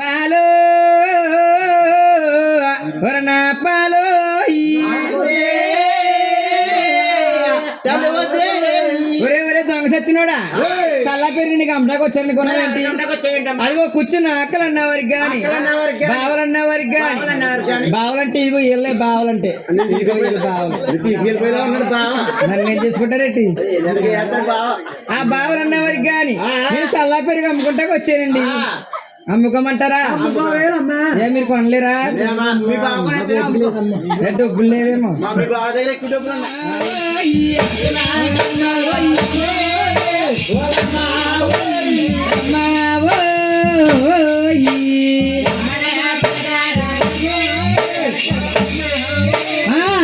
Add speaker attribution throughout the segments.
Speaker 1: పాలు వరణ పాలు ఒరే ఒరే దొంగ సచ్చినోడా? తల్ల పెరిగి నీకు అమ్మడానికి వచ్చారని కొన్నావేంటి? అదిగో కూర్చున్న అక్కలు అన్న వారికి గాని బావలన్న వారికి బావలంటే ఇదిగో వీళ్ళే బావలంటే. బావలు. మరి నేను చేసుకుంటారేంటి ఆ బావలన్న వారికి గాని నేను చల్లా పెరిగి అమ్ముకుంటాకి వచ్చానండి. అమ్ముకోమంటారా ఏ మీరు కొనలేరా? డబ్బులు లేవేమో.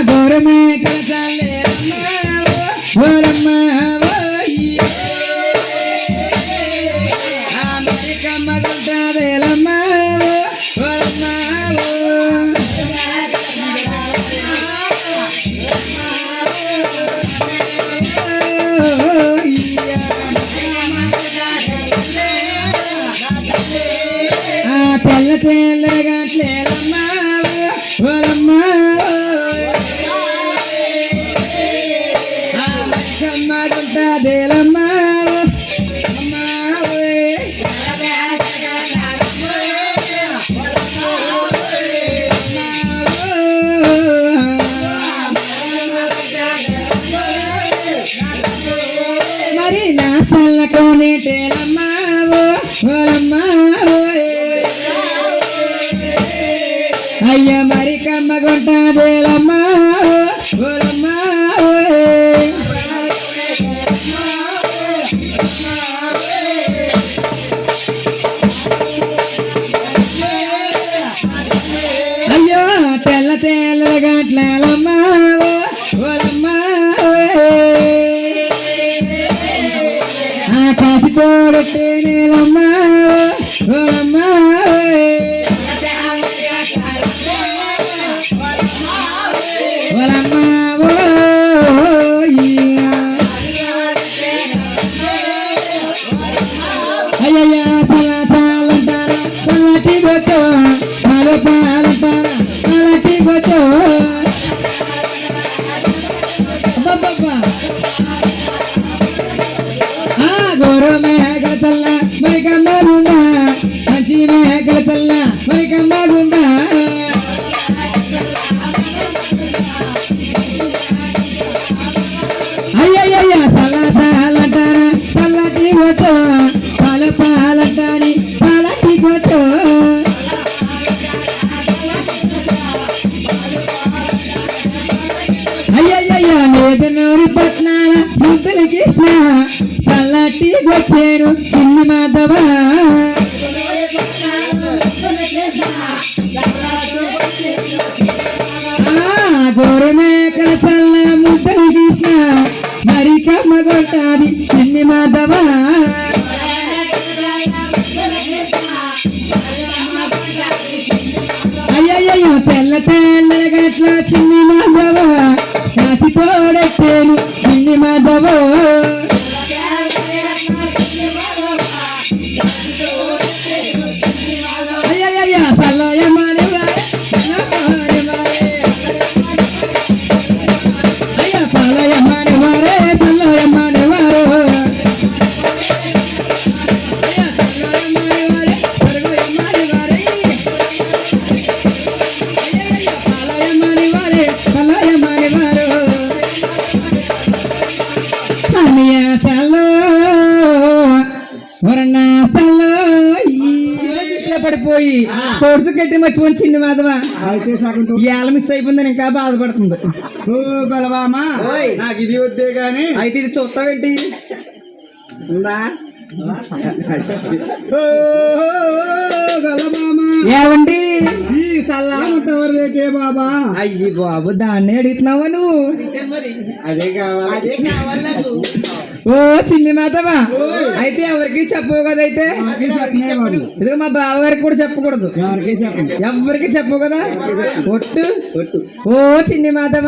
Speaker 1: గౌరమే మరి కమ్మగుంటాదేలమ్మా ఓ అయ్యో తెల్ల తెల్ల గట్లమ్మా ఓలమ్మా ఆ తోడొట్టే లేదు నూరు పట్నాల ముద్దుల కృష్ణ చల్లటి గొప్పేరు చిన్ని మాధవ. తోడెట్టేను చిన్ని మాధవ పడిపోయి కొడుతు కట్టి మర్చిపోయి చిన్ని మాధవ ఏళ్ళ మిస్ అయిపోయిందని ఇంకా బాధపడుతుంది.
Speaker 2: బలవామా? నాకు ఇది వద్దే గాని.
Speaker 1: అయితే ఇది చూస్తావేంటి? ఉందా? ఏమండి?
Speaker 2: ఈ బాబా.
Speaker 1: అయ్యి బాబు దాన్ని అడుగుతున్నావా నువ్వు?
Speaker 2: అదే కావాలి.
Speaker 1: ఓ చిన్ని మాధవ అయితే ఎవరికి చెప్పవు కదా అయితే? ఇదిగో మా బావగారికి కూడా చెప్పకూడదు.
Speaker 2: ఎవరికే
Speaker 1: చెప్పవు కదా? ఒట్టు. ఓ చిన్ని మాధవ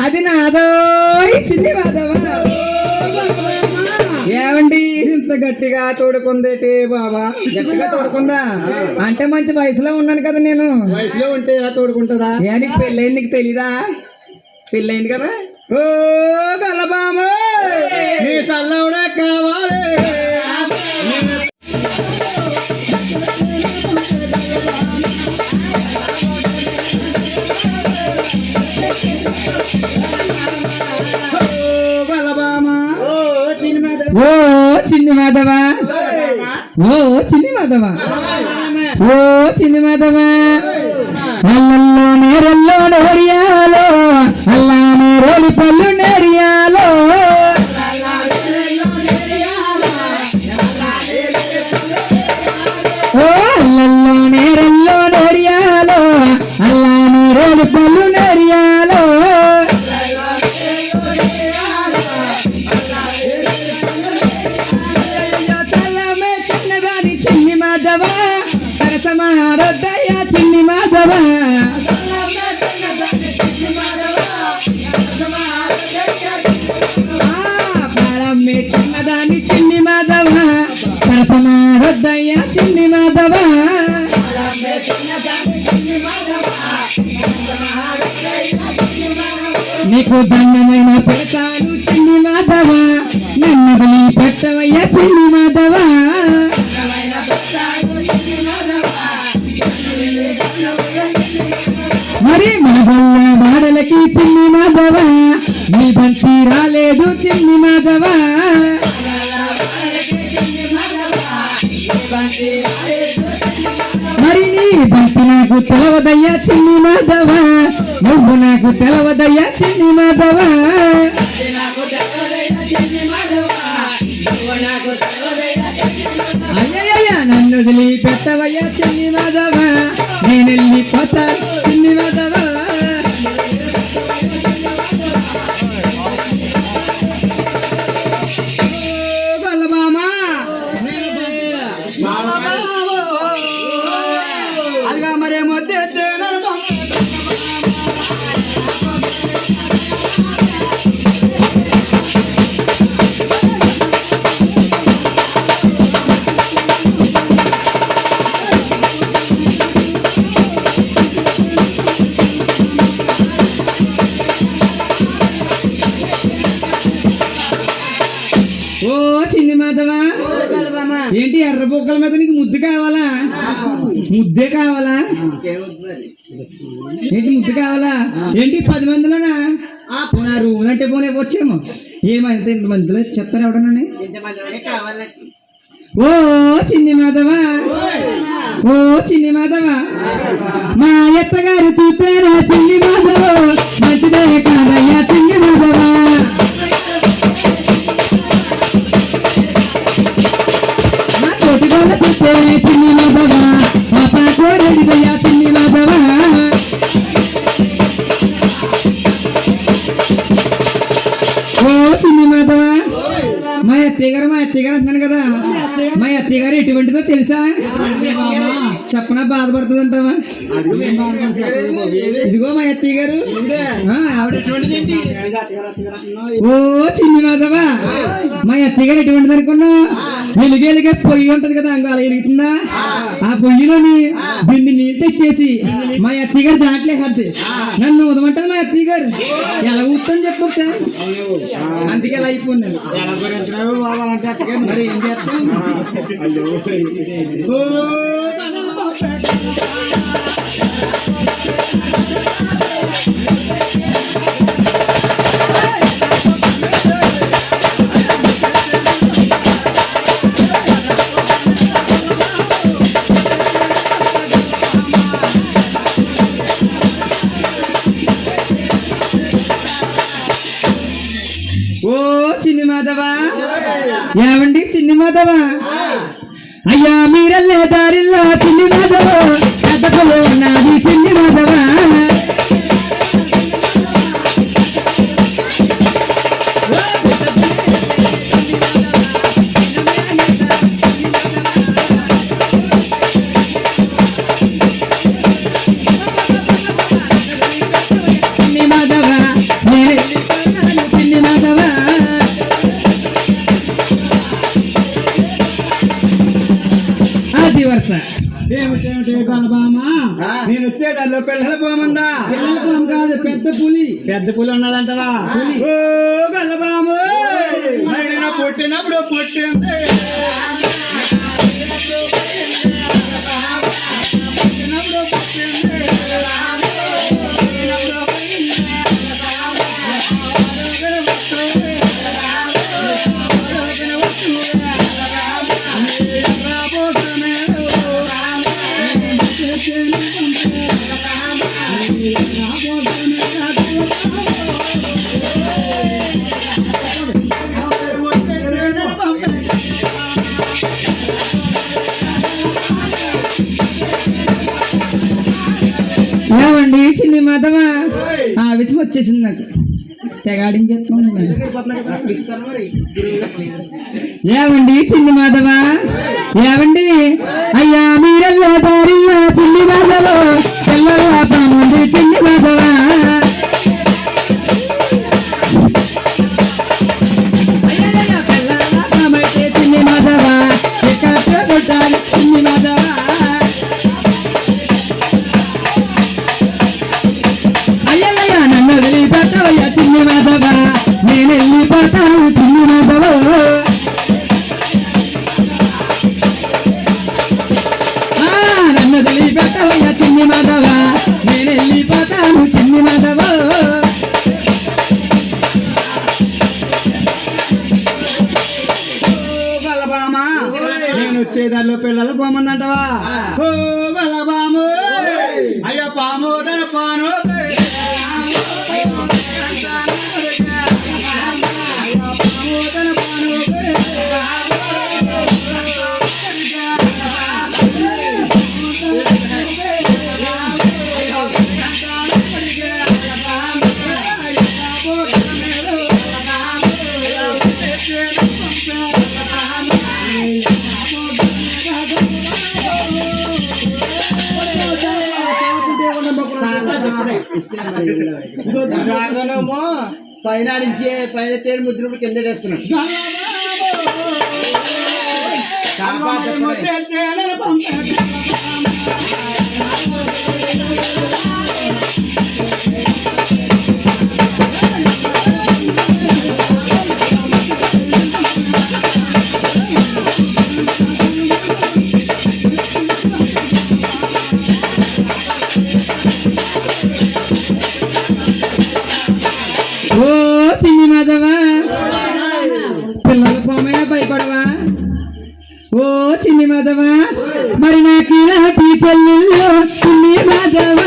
Speaker 1: అది నాదో. చిన్ని మాధవ ఏమండి?
Speaker 2: ఇంత గట్టిగా తోడుకుందేటి బాబా
Speaker 1: గట్టిగా తోడుకుందా? అంటే మంచి వయసులో ఉన్నాను కదా నేను.
Speaker 2: వయసులో ఉంటే ఎలా తోడుకుంటుందా?
Speaker 1: పెళ్ళైంది నీకు తెలీదా? పెళ్ళైంది కదా?
Speaker 2: ఓ గలబామ నీ సల్లవుడే కావాలి. ఓ
Speaker 1: చిన్ని మాధవ. ఓ చిన్ని మాధవ? ఓ చిన్ని మాధవ? అల్లల్లో నేరల్లో అల్లా Balloon సరసమారొద్దయ్య చిన్ని మాధవ? నీకు దండమైన పెడతాను చిన్ని మాధవ? నన్ను బలి పెట్టవయ్య చిన్ని మాధవ? మరి మాధవ మాడలకి చిన్ని మాధవ? నీ బంతి రాలేదు చిన్ని మాధవ? మరి నీ బంతి నాకు తెలవదయ్యా చిన్ని మాధవ. నువ్వు నాకు తెలవదయ్యా చిన్ని మాధవ. అయ్యయ్య నన్ను వదిలి పెట్టవయ్యా చిన్ని మాధవ. నేను వెళ్ళిపోతా చిన్ని మాధవ.
Speaker 2: అదిగా మరేమో
Speaker 1: ఓ ముద్దే కావాలా? ఏంటి ముద్దు కావాలా? ఏంటి పది మందిలోనా? నా రూమ్ అంటే పోనీ వచ్చేమో. ఏమైతే ఇంత మందిలో చెప్తారు ఎవడన్నా ఓ చిన్ని మాధవ? ఓ చిన్ని మాధవ? మా ఎత్తగారు చూపారా చిన్ని మాధవ? మంచిదే కాదయ్యా చిన్ని మాధవ? పాకోరెడిదయ్యా చిన్ని మాధవ ఓ చిన్ని మాధవ మా అత్తయ్య గారు మా అత్తయ్య గారు అంటున్నాను కదా. మా అత్తయ్య గారు ఎటువంటిదో తెలుసా? చెప్పనా బాధపడుతుంది అంటావా ఇదిగో మా అత్తయ్య గారు. ఓ చిన్ని మాధవ. మా అత్తయ్య గారు ఎటువంటిది అనుకున్నావు వెలుగెలుగే పొయ్యి ఉంటది కదా అంగ అలా వెలుగుతుందా ఆ. పొయ్యిలోని బింది నీళ్ళు తెచ్చేసి మా అత్తయ్య గారు దాంట్లో హద్దు నన్ను ఉదమంటది మా అత్తయ్య గారు. ఎలా కూర్చొని చెప్పు సార్ అందుకే అలా అయిపోయింది మరి? ఏం చేస్తాం ఓ చిన్ని మాధవా? ఏమండి చిన్ని మాధవా? అయ్యా మీరల్లే దారిల్లా చిన్ని మాధవ పెద్ద ఉన్నది చిన్ని మాధవ? నేను
Speaker 2: వచ్చేటల్లో పిల్లల పోమందా
Speaker 1: పిల్లల పొలం కాదు పెద్ద పులి.
Speaker 2: పెద్ద పులి
Speaker 1: పులి.
Speaker 2: ఓ పుట్టినప్పుడు పుట్టింది.
Speaker 1: వచ్చేసింది నాకు. తెగాడిని తెగాడించేస్తున్నాను ఏమండి చిన్ని మాధవా? ఏమండి? అయ్యా మీరల్లో దారిలో చిన్ని మాధవ. పిల్లల పాముంది చిన్ని మాధవా. నేనెళ్ళి వెళ్ళిపోతాను చిన్ని
Speaker 2: పైన
Speaker 1: నుంచి పైన తేరు ముద్ర కింద తెస్తున్నాడు ఓ ఏమైనా భయపడవా? ఓ చిన్ని మాధవా మరి నాకు ఇలాంటి చెల్లెల్లో చిన్ని మాధవా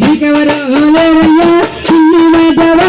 Speaker 1: నీకెవరో లేరయ్యా చిన్ని మాధవా?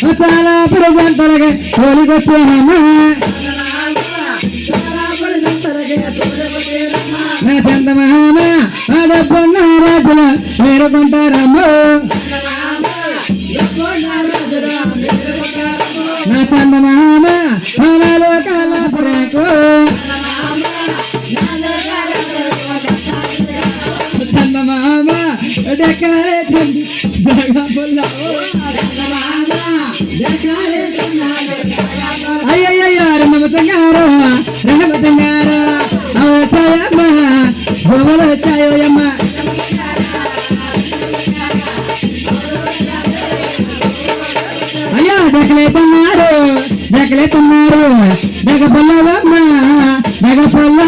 Speaker 1: చందమామ చాలా పురుగంతలుగా తోలికొచ్చానమ్మా నా చందమామ ఆడపన్న రాజుల మేరకుంటారమ్మో నా చందమామ నాలో కాల చందమామ అయ్యయ్యో రమతంగారు రమతంగారు అవచాయమ్మ భూములు వచ్చాయోయమ్మ అయ్యా డెకలేతున్నారు డెకలేతున్నారు డెగ పొల్లవమ్మ డెగ పొల్లవోయమ్మ